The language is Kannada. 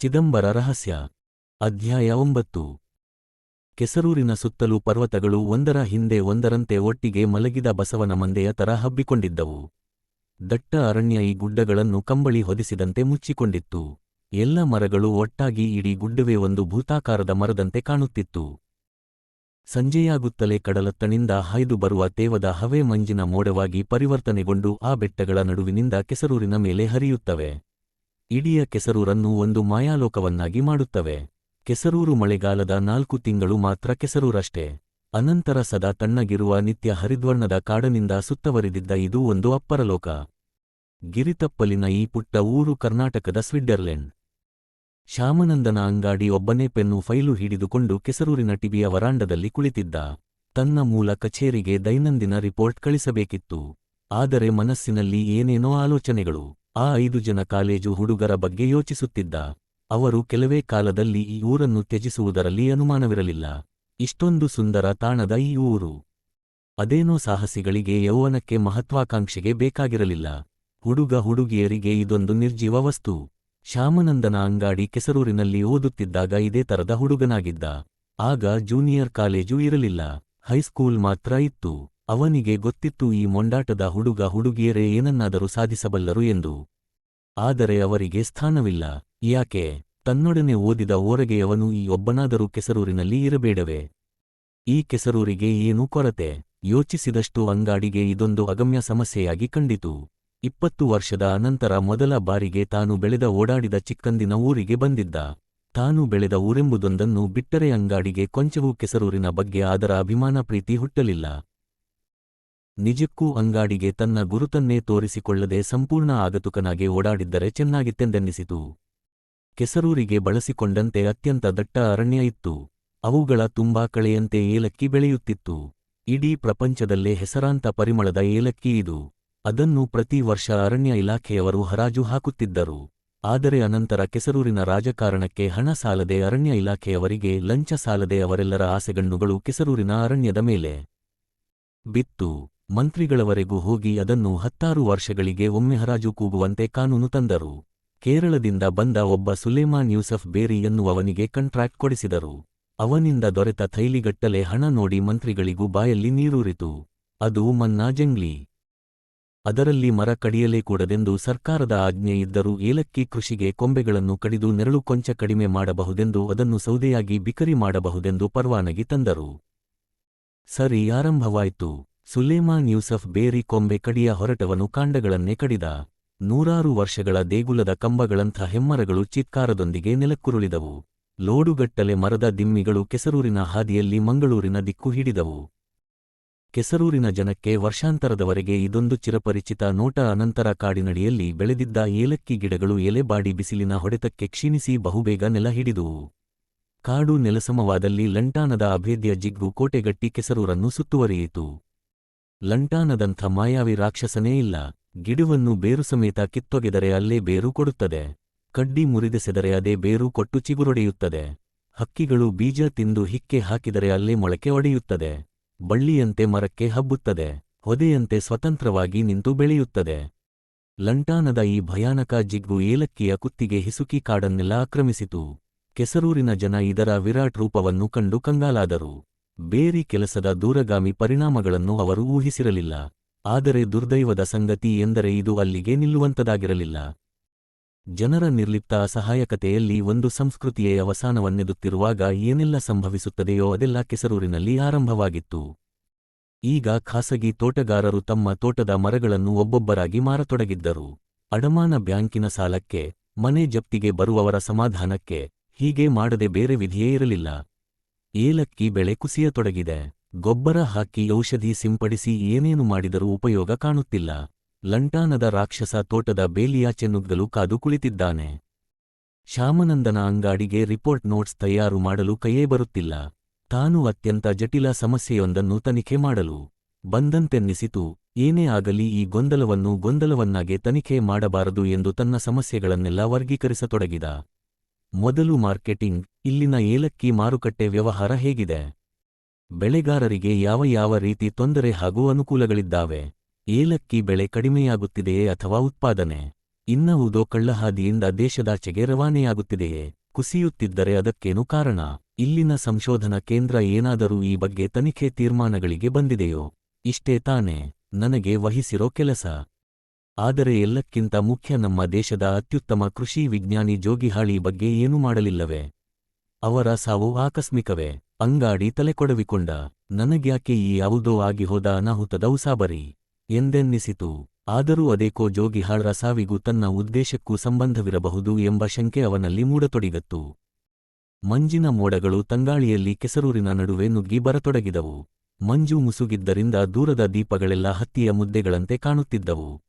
ಚಿದಂಬರ ರಹಸ್ಯ, ಅಧ್ಯಾಯ ಒಂಬತ್ತು. ಕೆಸರೂರಿನ ಸುತ್ತಲೂ ಪರ್ವತಗಳು ಒಂದರ ಹಿಂದೆ ಒಂದರಂತೆ ಒಟ್ಟಿಗೆ ಮಲಗಿದ ಬಸವನ ಮಂದೆಯ ತರ ಹಬ್ಬಿಕೊಂಡಿದ್ದವು. ದಟ್ಟ ಅರಣ್ಯ ಈ ಗುಡ್ಡಗಳನ್ನು ಕಂಬಳಿ ಹೊದಿಸಿದಂತೆ ಮುಚ್ಚಿಕೊಂಡಿತ್ತು. ಎಲ್ಲ ಮರಗಳು ಒಟ್ಟಾಗಿ ಇಡೀ ಗುಡ್ಡವೇ ಒಂದು ಭೂತಾಕಾರದ ಮರದಂತೆ ಕಾಣುತ್ತಿತ್ತು. ಸಂಜೆಯಾಗುತ್ತಲೇ ಕಡಲತ್ತಣಿಂದ ಹಾಯ್ದು ಬರುವ ತೇವದ ಹವೆ ಮಂಜಿನ ಮೋಡವಾಗಿ ಪರಿವರ್ತನೆಗೊಂಡು ಆ ಬೆಟ್ಟಗಳ ನಡುವಿನಿಂದ ಕೆಸರೂರಿನ ಮೇಲೆ ಹರಿಯುತ್ತವೆ. ಇಡಿಯ ಕೆಸರೂರನ್ನು ಒಂದು ಮಾಯಾಲೋಕವನ್ನಾಗಿ ಮಾಡುತ್ತವೆ. ಕೆಸರೂರು ಮಳೆಗಾಲದ ನಾಲ್ಕು ತಿಂಗಳು ಮಾತ್ರ ಕೆಸರೂರಷ್ಟೇ. ಅನಂತರ ಸದಾ ತಣ್ಣಗಿರುವ ನಿತ್ಯ ಹರಿದ್ವರ್ಣದ ಕಾಡನಿಂದ ಸುತ್ತವರಿದಿದ್ದ ಇದು ಒಂದು ಅಪ್ಪರಲೋಕ. ಗಿರಿತಪ್ಪಲಿನ ಈ ಪುಟ್ಟ ಊರು ಕರ್ನಾಟಕದ ಸ್ವಿಟ್ಜರ್ಲೆಂಡ್. ಶ್ಯಾಮನಂದನ ಅಂಗಾಡಿ ಒಬ್ಬನೇ ಪೆನ್ನು ಫೈಲು ಹಿಡಿದುಕೊಂಡು ಕೆಸರೂರಿನ ಟಿಬಿಯ ವರಾಂಡದಲ್ಲಿ ಕುಳಿತಿದ್ದ. ತನ್ನ ಮೂಲ ಕಚೇರಿಗೆ ದೈನಂದಿನ ರಿಪೋರ್ಟ್ ಕಳಿಸಬೇಕಿತ್ತು. ಆದರೆ ಮನಸ್ಸಿನಲ್ಲಿ ಏನೇನೋ ಆಲೋಚನೆಗಳು. ಆ ಐದು ಜನ ಕಾಲೇಜು ಹುಡುಗರ ಬಗ್ಗೆ ಯೋಚಿಸುತ್ತಿದ್ದ. ಅವರು ಕೆಲವೇ ಕಾಲದಲ್ಲಿ ಈ ಊರನ್ನು ತ್ಯಜಿಸುವುದರಲ್ಲಿ ಅನುಮಾನವಿರಲಿಲ್ಲ. ಇಷ್ಟೊಂದು ಸುಂದರ ತಾಣದ ಈ ಊರು. ಅದೇನೋ ಸಾಹಸಿಗಳಿಗೆ ಯೌವನಕ್ಕೆ ಮಹತ್ವಾಕಾಂಕ್ಷೆಗೆ ಬೇಕಾಗಿರಲಿಲ್ಲ. ಹುಡುಗ ಹುಡುಗಿಯರಿಗೆ ಇದೊಂದು ನಿರ್ಜೀವ ವಸ್ತು. ಶ್ಯಾಮನಂದನ ಅಂಗಾಡಿ ಕೆಸರೂರಿನಲ್ಲಿ ಓದುತ್ತಿದ್ದಾಗ ಇದೇ ತರದ ಹುಡುಗನಾಗಿದ್ದ. ಆಗ ಜೂನಿಯರ್ ಕಾಲೇಜು ಇರಲಿಲ್ಲ. ಹೈಸ್ಕೂಲ್ ಮಾತ್ರ ಇತ್ತು. ಅವನಿಗೆ ಗೊತ್ತಿತ್ತು ಈ ಮೊಂಡಾಟದ ಹುಡುಗ ಹುಡುಗಿಯರೇ ಏನನ್ನಾದರೂ ಸಾಧಿಸಬಲ್ಲರು ಎಂದು. ಆದರೆ ಅವರಿಗೆ ಸ್ಥಾನವಿಲ್ಲ. ಯಾಕೆ? ತನ್ನೊಡನೆ ಓದಿದ ಓರಗೆಯವನು ಈ ಒಬ್ಬನಾದರೂ ಕೆಸರೂರಿನಲ್ಲಿ ಇರಬೇಡವೆ? ಈ ಕೆಸರೂರಿಗೆ ಏನೂ ಕೊರತೆ? ಯೋಚಿಸಿದಷ್ಟು ಅಂಗಾಡಿಗೆ ಇದೊಂದು ಅಗಮ್ಯ ಸಮಸ್ಯೆಯಾಗಿ ಕಂಡಿತು. ಇಪ್ಪತ್ತು ವರ್ಷದ ಅನಂತರ ಮೊದಲ ಬಾರಿಗೆ ತಾನು ಬೆಳೆದ ಓಡಾಡಿದ ಚಿಕ್ಕಂದಿನ ಊರಿಗೆ ಬಂದಿದ್ದ. ತಾನು ಬೆಳೆದ ಊರೆಂಬುದೊಂದನ್ನು ಬಿಟ್ಟರೆ ಅಂಗಾಡಿಗೆ ಕೊಂಚವೂ ಕೆಸರೂರಿನ ಬಗ್ಗೆ ಅದರ ಅಭಿಮಾನ ಪ್ರೀತಿ ಹುಟ್ಟಲಿಲ್ಲ. ನಿಜಕ್ಕೂ ಅಂಗಾಡಿಗೆ ತನ್ನ ಗುರುತನ್ನೇ ತೋರಿಸಿಕೊಳ್ಳದೆ ಸಂಪೂರ್ಣ ಆಗತುಕನಾಗಿ ಓಡಾಡಿದ್ದರೆ ಚೆನ್ನಾಗಿತ್ತೆಂದೆನ್ನಿಸಿತು. ಕೆಸರೂರಿಗೆ ಬಳಸಿಕೊಂಡಂತೆ ಅತ್ಯಂತ ದಟ್ಟ ಅರಣ್ಯ ಇತ್ತು. ಅವುಗಳ ತುಂಬಾ ಕಳೆಯಂತೆ ಏಲಕ್ಕಿ ಬೆಳೆಯುತ್ತಿತ್ತು. ಇಡೀ ಪ್ರಪಂಚದಲ್ಲೇ ಹೆಸರಾಂತ ಪರಿಮಳದ ಏಲಕ್ಕಿ ಇದು. ಅದನ್ನು ಪ್ರತಿ ವರ್ಷ ಅರಣ್ಯ ಇಲಾಖೆಯವರು ಹರಾಜು ಹಾಕುತ್ತಿದ್ದರು. ಆದರೆ ಅನಂತರ ಕೆಸರೂರಿನ ರಾಜಕಾರಣಕ್ಕೆ ಹಣ ಸಾಲದೆ ಅರಣ್ಯ ಇಲಾಖೆಯವರಿಗೆ ಲಂಚ ಸಾಲದೆ ಅವರೆಲ್ಲರ ಆಸೆಗಣ್ಣುಗಳು ಕೆಸರೂರಿನ ಅರಣ್ಯದ ಮೇಲೆ ಬಿತ್ತು. ಮಂತ್ರಿಗಳವರೆಗೂ ಹೋಗಿ ಅದನ್ನು ಹತ್ತಾರು ವರ್ಷಗಳಿಗೆ ಒಮ್ಮೆ ಹರಾಜು ಕೂಗುವಂತೆ ಕಾನೂನು ತಂದರು. ಕೇರಳದಿಂದ ಬಂದ ಒಬ್ಬ ಸುಲೇಮಾನ್ ಯೂಸಫ್ ಬೇರಿ ಎನ್ನುವವನಿಗೆ ಕಾಂಟ್ರಾಕ್ಟ್ ಕೊಡಿಸಿದರು. ಅವನಿಂದ ದೊರೆತ ಥೈಲಿಗಟ್ಟಲೆ ಹಣ ನೋಡಿ ಮಂತ್ರಿಗಳಿಗೂ ಬಾಯಲ್ಲಿ ನೀರೂರಿತು. ಅದು ಮನ್ನಾ ಜಂಗ್ಲಿ. ಅದರಲ್ಲಿ ಮರ ಕಡಿಯಲೇ ಕೂಡದೆಂದು ಸರ್ಕಾರದ ಆಜ್ಞೆ ಇದ್ದರೂ ಏಲಕ್ಕಿ ಕೃಷಿಗೆ ಕೊಂಬೆಗಳನ್ನು ಕಡಿದು ನೆರಳು ಕೊಂಚ ಕಡಿಮೆ ಮಾಡಬಹುದೆಂದು ಅದನ್ನು ಸೌದೆಯಾಗಿ ಬಿಕರಿ ಮಾಡಬಹುದೆಂದು ಪರವಾನಗಿ ತಂದರು. ಸರಿ, ಆರಂಭವಾಯಿತು. ಸುಲೇಮಾನ್ ಯೂಸಫ್ ಬೇರಿ ಕೊಂಬೆ ಕಡಿಯ ಹೊರಟವನು ಕಾಂಡಗಳನ್ನೇ ಕಡಿದ. ನೂರಾರು ವರ್ಷಗಳ ದೇಗುಲದ ಕಂಬಗಳಂಥ ಹೆಮ್ಮರಗಳು ಚಿತ್ಕಾರದೊಂದಿಗೆ ನೆಲಕ್ಕುರುಳಿದವು. ಲೋಡುಗಟ್ಟಲೆ ಮರದ ದಿಮ್ಮಿಗಳು ಕೆಸರೂರಿನ ಹಾದಿಯಲ್ಲಿ ಮಂಗಳೂರಿನ ದಿಕ್ಕು ಹಿಡಿದವು. ಕೆಸರೂರಿನ ಜನಕ್ಕೆ ವರ್ಷಾಂತರದವರೆಗೆ ಇದೊಂದು ಚಿರಪರಿಚಿತ ನೋಟ ಅನಂತರ ಕಾಡಿನಡಿಯಲ್ಲಿ ಬೆಳೆದಿದ್ದ ಏಲಕ್ಕಿ ಗಿಡಗಳು ಎಲೆಬಾಡಿ ಬಿಸಿಲಿನ ಹೊಡೆತಕ್ಕೆ ಕ್ಷೀಣಿಸಿ ಬಹುಬೇಗ ನೆಲ ಹಿಡಿದುವು ಕಾಡು ನೆಲಸಮವಾದಲ್ಲಿ ಲಂಟಾನದ ಅಭೇದ್ಯ ಜಿಗ್ಗು ಕೋಟೆಗಟ್ಟಿ ಕೆಸರೂರನ್ನು ಸುತ್ತುವರಿಯಿತು. ಲಂಟಾನದಂಥ ಮಾಯಾವಿ ರಾಕ್ಷಸನೇ ಇಲ್ಲ. ಗಿಡವನ್ನು ಬೇರು ಸಮೇತ ಕಿತ್ತೊಗೆದರೆ ಅಲ್ಲೇ ಬೇರು ಕೊಡುತ್ತದೆ. ಕಡ್ಡಿ ಮುರಿದೆಸೆದರೆ ಅದೇ ಬೇರು ಕೊಟ್ಟು ಚಿಗುರೊಡೆಯುತ್ತದೆ. ಹಕ್ಕಿಗಳು ಬೀಜ ತಿಂದು ಹಿಕ್ಕೆ ಹಾಕಿದರೆ ಅಲ್ಲೇ ಮೊಳಕೆ ಒಡೆಯುತ್ತದೆ. ಬಳ್ಳಿಯಂತೆ ಮರಕ್ಕೆ ಹಬ್ಬುತ್ತದೆ. ಹೊದೆಯಂತೆ ಸ್ವತಂತ್ರವಾಗಿ ನಿಂತು ಬೆಳೆಯುತ್ತದೆ. ಲಂಟಾನದ ಈ ಭಯಾನಕ ಜಿಗ್ಗು ಏಲಕ್ಕಿಯ ಕುತ್ತಿಗೆ ಹಿಸುಕಿ ಕಾಡನ್ನೆಲ್ಲ ಆಕ್ರಮಿಸಿತು. ಕೆಸರೂರಿನ ಜನ ಇದರ ವಿರಾಟ್ ರೂಪವನ್ನು ಕಂಡು ಕಂಗಾಲಾದರು. ಬೇರಿ ಕೆಲಸದ ದೂರಗಾಮಿ ಪರಿಣಾಮಗಳನ್ನು ಅವರು ಊಹಿಸಿರಲಿಲ್ಲ. ಆದರೆ ದುರ್ದೈವದ ಸಂಗತಿ ಎಂದರೆ ಇದು ಅಲ್ಲಿಗೆ ನಿಲ್ಲುವಂತದಾಗಿರಲಿಲ್ಲ. ಜನರ ನಿರ್ಲಿಪ್ತ ಅಸಹಾಯಕತೆಯಲ್ಲಿ ಒಂದು ಸಂಸ್ಕೃತಿಯೇ ಅವಸಾನವನ್ನೆದುತ್ತಿರುವಾಗ ಏನೆಲ್ಲ ಸಂಭವಿಸುತ್ತದೆಯೋ ಅದೆಲ್ಲ ಕೆಸರೂರಿನಲ್ಲಿ ಆರಂಭವಾಗಿತ್ತು. ಈಗ ಖಾಸಗಿ ತೋಟಗಾರರು ತಮ್ಮ ತೋಟದ ಮರಗಳನ್ನು ಒಬ್ಬೊಬ್ಬರಾಗಿ ಮಾರತೊಡಗಿದ್ದರು. ಅಡಮಾನ ಬ್ಯಾಂಕಿನ ಸಾಲಕ್ಕೆ, ಮನೆ ಜಪ್ತಿಗೆ ಬರುವವರ ಸಮಾಧಾನಕ್ಕೆ ಹೀಗೆ ಮಾಡದೆ ಬೇರೆ ವಿಧಿಯೇ ಇರಲಿಲ್ಲ. ಏಲಕ್ಕಿ ಬೆಳೆ ಕುಸಿಯತೊಡಗಿದೆ. ಗೊಬ್ಬರ ಹಾಕಿ ಔಷಧಿ ಸಿಂಪಡಿಸಿ ಏನೇನು ಮಾಡಿದರೂ ಉಪಯೋಗ ಕಾಣುತ್ತಿಲ್ಲ. ಲಂಟಾನದ ರಾಕ್ಷಸ ತೋಟದ ಬೇಲಿಯಾಚೆನುಗ್ಗಲು ಕಾದು ಕುಳಿತಿದ್ದಾನೆ. ಶ್ಯಾಮನಂದನ ಅಂಗಾಡಿಗೆ ರಿಪೋರ್ಟ್ ನೋಟ್ಸ್ ತಯಾರು ಮಾಡಲು ಕೈಯೇ ಬರುತ್ತಿಲ್ಲ. ತಾನು ಅತ್ಯಂತ ಜಟಿಲ ಸಮಸ್ಯೆಯೊಂದನ್ನು ತನಿಖೆ ಮಾಡಲು ಬಂದಂತೆನ್ನಿಸಿತು. ಏನೇ ಆಗಲಿ ಈ ಗೊಂದಲವನ್ನು ಗೊಂದಲವನ್ನಾಗೆ ತನಿಖೆ ಮಾಡಬಾರದು ಎಂದು ತನ್ನ ಸಮಸ್ಯೆಗಳನ್ನೆಲ್ಲ ವರ್ಗೀಕರಿಸತೊಡಗಿದ. ಮೊದಲು ಮಾರ್ಕೆಟಿಂಗ್ ಇಲ್ಲಿನ ಏಲಕ್ಕಿ ಮಾರುಕಟ್ಟೆ ವ್ಯವಹಾರ ಹೇಗಿದೆ? ಬೆಳೆಗಾರರಿಗೆ ಯಾವ ಯಾವ ರೀತಿ ತೊಂದರೆ ಹಾಗೂ ಅನುಕೂಲಗಳಿದ್ದಾವೆ? ಏಲಕ್ಕಿ ಬೆಳೆ ಕಡಿಮೆಯಾಗುತ್ತಿದೆಯೇ ಅಥವಾ ಉತ್ಪಾದನೆ? ಇನ್ನವುದೋ ಕಳ್ಳಹಾದಿಯಿಂದ ದೇಶದಾಚೆಗೆ ರವಾನೆಯಾಗುತ್ತಿದೆಯೇ? ಕುಸಿಯುತ್ತಿದ್ದರೆ ಅದಕ್ಕೇನು ಕಾರಣ? ಇಲ್ಲಿನ ಸಂಶೋಧನಾ ಕೇಂದ್ರ ಏನಾದರೂ ಈ ಬಗ್ಗೆ ತನಿಖೆ ತೀರ್ಮಾನಗಳಿಗೆ ಬಂದಿದೆಯೋ? ಇಷ್ಟೇ ತಾನೇ, ನನಗೆ ವಹಿಸಿರೋ ಕೆಲಸ. ಆದರೆ ಎಲ್ಲಕ್ಕಿಂತ ಮುಖ್ಯ ನಮ್ಮ ದೇಶದ ಅತ್ಯುತ್ತಮ ಕೃಷಿ ವಿಜ್ಞಾನಿ ಜೋಗಿಹಾಳಿ ಬಗ್ಗೆ ಏನೂ ಮಾಡಲಿಲ್ಲವೇ? ಅವರ ಸಾವು ಆಕಸ್ಮಿಕವೇ. ಅಂಗಾಡಿ ತಲೆಕೊಡವಿಕೊಂಡ, ನನಗ್ಯಾಕೆ ಈ ಯಾವುದೋ ಆಗಿ ಹೋದ ಅನಾಹುತದ ಉಸಾಬರಿ? ಎಂದೆನ್ನಿಸಿತು. ಆದರೂ ಅದೇಕೋ ಜೋಗಿಹಾಳ್ರ ಸಾವಿಗೂ ತನ್ನ ಉದ್ದೇಶಕ್ಕೂ ಸಂಬಂಧವಿರಬಹುದು ಎಂಬ ಶಂಕೆ ಅವನಲ್ಲಿ ಮೂಡತೊಡಗತ್ತು. ಮಂಜಿನ ಮೋಡಗಳು ತಂಗಾಳಿಯಲ್ಲಿ ಕೆಸರೂರಿನ ನಡುವೆ ನುಗ್ಗಿ ಬರತೊಡಗಿದವು. ಮಂಜು ಮುಸುಗಿದ್ದರಿಂದ ದೂರದ ದೀಪಗಳೆಲ್ಲ ಹತ್ತಿಯ ಮುದ್ದೆಗಳಂತೆ ಕಾಣುತ್ತಿದ್ದವು.